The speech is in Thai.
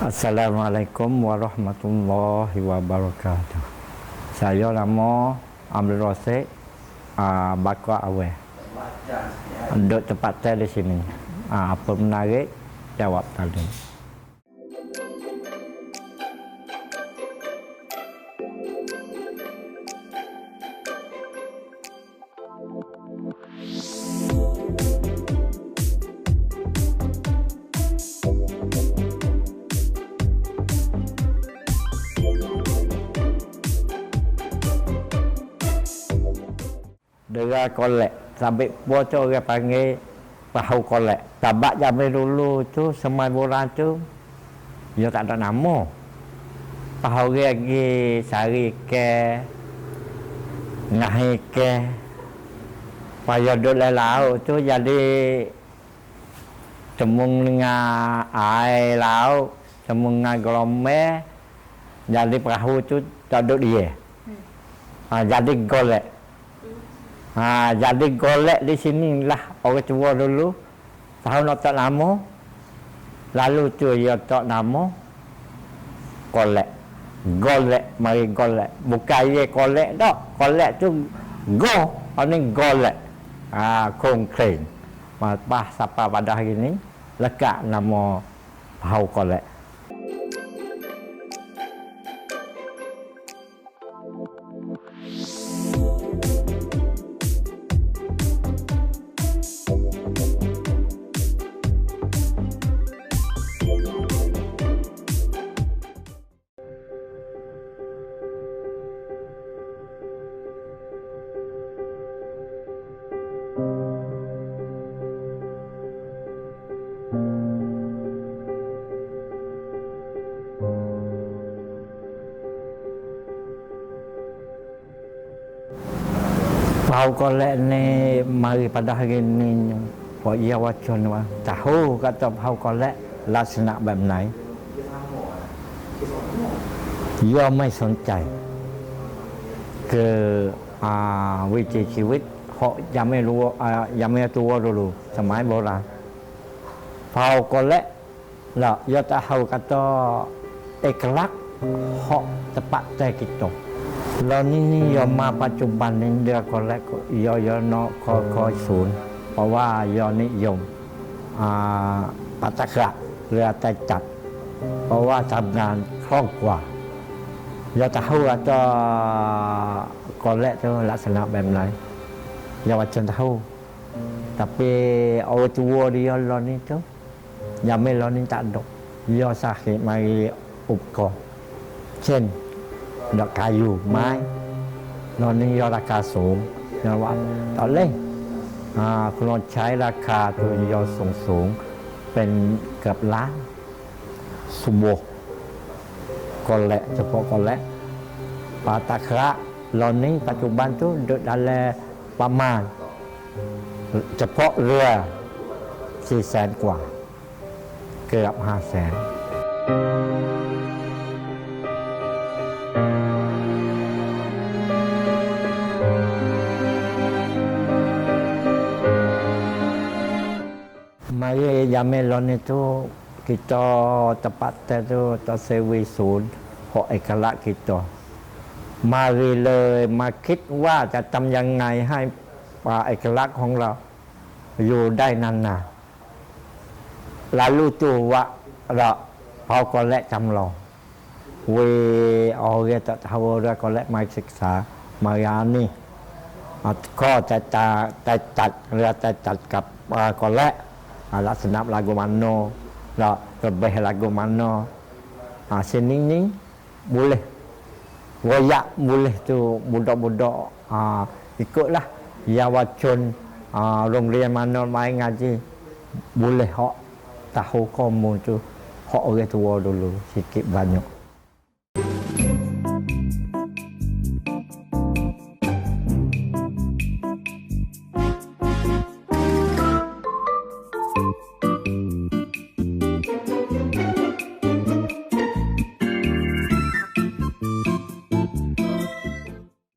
Assalamualaikum warahmatullahi wabarakatuh. Saya nama Amri Rosik, uh, ah, Bakar Awal. Duduk tempat saya di sini. Uh, apa menarik, jawab tadi. segera kolek sampai bocor tu orang panggil pahu kolek tabak zaman dulu tu semai bulan tu dia tak ada nama pahu lagi sari ke ngahi ke Paya dulu laut tu jadi temung dengan air laut, temung dengan gelombang, jadi perahu tu tak duduk dia. Hmm. Ha, jadi golek. Ha, jadi golek di sini lah orang tua dulu. Tahu nak tak lama. Lalu tu ia ya tak nama. Golek. Golek. Mari golek. Bukan ia golek tak. Golek tu go. Ini golek. Ha, kongkring. Bahasa apa pada hari ini. Lekat nama. Pahau golek. เราก็เล่นี่มาริปดาเรนีนพอเยาวชนว่าจะโหก็จะเขาก็เล่ลักษณะแบบไหน ย่อมไม่สนใจ คืออาวิจิชีวิตราะยังไม่รู้ยังไม่ตัวรู้สมัยโบราณเผาก็และลวยอดเฮาก็ตเอกลักษณ์เหาะตะปะใจกิจตกเรานี่นี่ยอมมาปัจจุบันนี้เดือก็และยอยอนคอคอยศูนย์เพราะว่ายอนิยมปัตตะกะเรือแต่จัดเพราะว่าทำงานคล่องกว่ายอะเฮาก็ก่อนและจะลักษณะแบบไหนยาวชนเท่าแต่ไปเอาตัวเดียวรอนนี้เจ้ายาไม่ร้อนนี้ตัดดอกยอสาเหตุมาอุปกรณ์เช่นดอกกายอยู่ไม้ร้อนนี้ยอราคาสูงยาว่าตอนเล่นคุณลองใช้ราคาตัวยอสูงสูง เป็นเกือบล้านสูโบกก่อนแหละเฉพาะก่อนแหละปาตาคระร้อนนี้ปัจจุบันตัวดัลแลประมาณเฉพาะเรือสี่แสนกว่า เกือบห้าแสน มาเยยาเมลอนนี่ทุกิจอตปัตเตตุตเซวีศูนย์หอเอกละกิจอมาเลยมาคิดว่าจะทำยังไงให้ป่าเอกลักษณ์ของเราอยู่ได้นานๆแล้วรู้จัว่าเราพอก็และจำลองเวอเรตทาวเรก็และมาศึกษามายานี่ก็จะจะจะจัดเรือจะจัดกับก็และลักษณะลากุมันโนเราเบลากุมันโนอาเซนิ่งนี้ b o เล h royak boleh tu budak-budak ha, ikutlah yang wacun ha, rungrian mana main ngaji boleh hok tahu kamu tu hok orang tua dulu sikit banyak